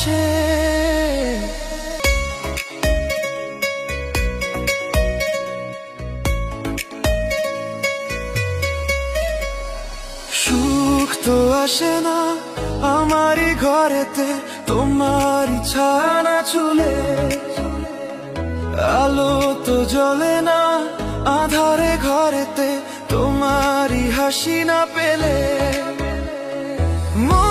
ভালোবাসে সুখ তো আসে না আমারই ঘরেতে, তোমার ছানা চুলে আলো তো জ্বলে না আধারে ঘরেতে, তোমারই হাসি না পেলে। মন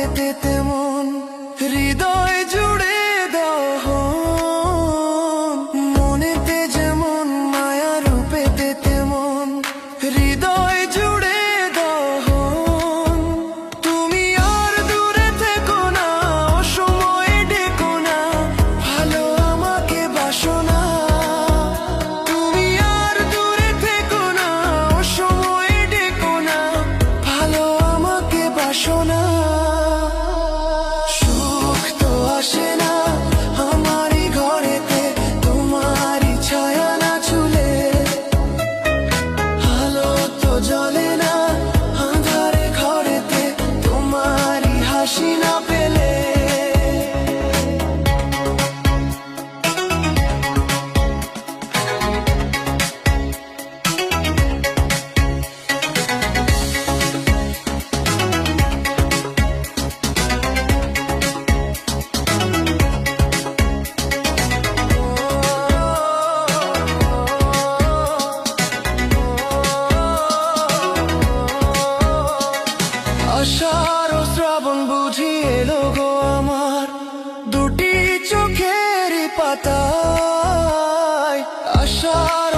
れてても আবারও শ্রাবণ বুঝি এলো গো আমার। দুটি চোখের পাতায় আশার